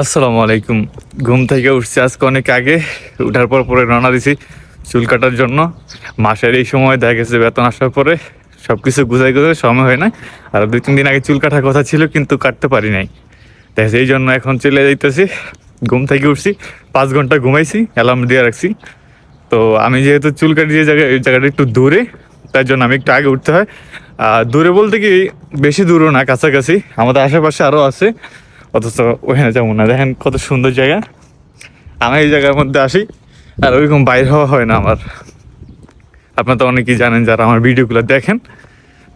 আসসালামু আলাইকুম। ঘুম থেকে উঠছি আজকে অনেক আগে। উঠার পর পরে রওনা দিছি চুল কাটার জন্য। মাসের এই সময় দেখা গেছে বেতন আসার পরে সব কিছু গুছাই গুছাই, সময় হয় না আর দুই তিন দিন আগে চুল কাটার কথা ছিল, কিন্তু কাটতে পারি নাই। তাই এই জন্য এখন চলে যাইতেছি। ঘুম থেকে উঠছি, পাঁচ ঘণ্টা ঘুমাইছি অ্যালার্ম দিয়ে রাখছি। তো আমি যেহেতু চুল কাটি যে জায়গায়, এই জায়গাটা একটু দূরে, তার জন্য আমি একটু আগে উঠতে হয়। আর দূরে বলতে কি, বেশি দূরও না, কাছাকাছি। আমাদের আশেপাশে আরও আছে। অথচ ওখানে যাব না। দেখেন কত সুন্দর জায়গা। আমি এই জায়গার মধ্যে আসি, আর ওইরকম বাইর হওয়া হয় না আমার। আপনারা তো অনেকেই জানেন যারা আমার ভিডিওগুলো দেখেন।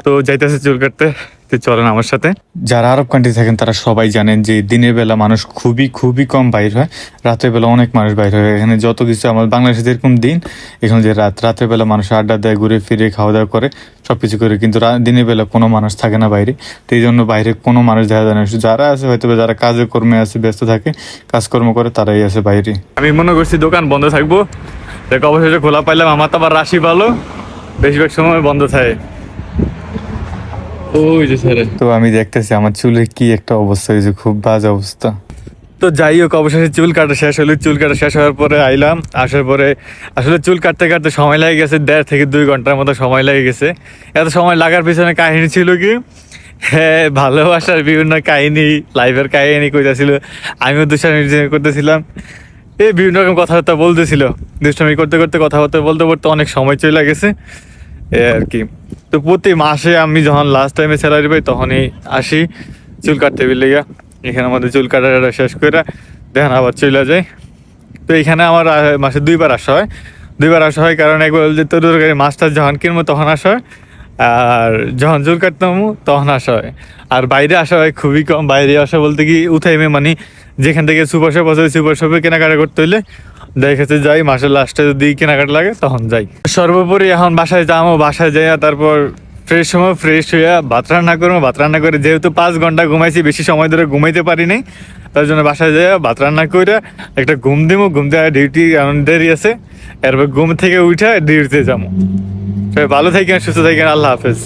তো যাইতেছে চুল কাটতে। তো চলেন আমার সাথে। যারা আরব কান্ট্রি থাকেন তারা সবাই জানেন যে দিনের বেলা মানুষ খুবই খুবই কম বাইর হয়। রাতের বেলা অনেক মানুষ বাইর হয়। এখানে যত কিছু আমার বাংলাদেশে যেরকম দিন এখানে যে রাত রাতের বেলা মানুষ আড্ডা দেয় ঘুরে ফিরে খাওয়া দাওয়া করে সব কিছু করে কিন্তু দিনের বেলা কোনো মানুষ থাকে না বাইরে। তো এই জন্য বাইরে কোনো মানুষ দেখা যায় না। যারা আছে হয়তো যারা কাজে কর্মে আছে ব্যস্ত থাকে কাজকর্ম করে তারাই আছে বাইরে। আমি মনে করছি দোকান বন্ধ থাকব। দেখ অবশেষে খোলা পাইলাম আমার তো আবার রাশি ভালো। বেশিরভাগ সময় বন্ধ থাকে। ওই যে স্যার। তো আমি দেখতেছি আমার চুলের কি একটা অবস্থা হয়েছে খুব বাজে অবস্থা। তো যাই হোক অবশেষে চুল কাটা শেষ হলো। চুল কাটা শেষ হওয়ার পরে আইলাম আসার পরে আসলে চুল কাটতে কাটতে সময় লেগে গেছে দেড় থেকে দুই ঘণ্টার মতো সময় লেগে গেছে। এত সময় লাগার পিছনে কাহিনী ছিল কি? হ্যাঁ ভালোবাসার বিভিন্ন কাহিনী লাইফের কাহিনী কইতাছিল। আমিও দুষ্টামি করতেছিলাম। এই বিভিন্ন রকম কথাবার্তা বলতেছিল। দুষ্টামি করতে করতে কথাবার্তা বলতে বলতে অনেক সময় চলে গেছে। এ আর কি। তো প্রতি মাসে আমি যখন লাস্ট টাইমে স্যালারি পাই, তখনই আসি চুল কাটতে বিলে এখানে আমাদের চুল কাটাটা শেষ করে দেখেন আবার চলে যায় তো এখানে আমার মাসে দুইবার আসা হয়। দুইবার আসা হয় কারণ একবার যে তোর তরকারি মাছটা যখন কিনবো তখন আসা হয়। আর যখন চুল কাটতাম তখন আসা হয়। আর বাইরে আসা হয় খুবই কম। বাইরে আসা বলতে কি উঠাইমে মানে যেখান থেকে সুপার শপ আছে সুপার শপে কেনাকাটা করতে হলে দেখেছে, যাই, মাসের লাস্টে যদি কেনাকাটা লাগে, তখন যাই। সর্বোপরি এখন বাসায় যাব বাসায় যাই তারপর ফ্রেশ সময় ফ্রেশ হইয়া ভাত রান্না করব ভাত রান্না করে যেহেতু পাঁচ ঘণ্টা ঘুমাইছি, বেশি সময় ধরে ঘুমাইতে পারিনি তার জন্য বাসায় যাই ভাত রান্না করে একটা ঘুম দিবো ঘুম দেওয়া ডিউটি এমন দেরি আছে। এরপর ঘুম থেকে উঠে ডিউটিতে যাব ভালো থাকেন, সুস্থ থাকেন, আল্লাহ হাফেজ।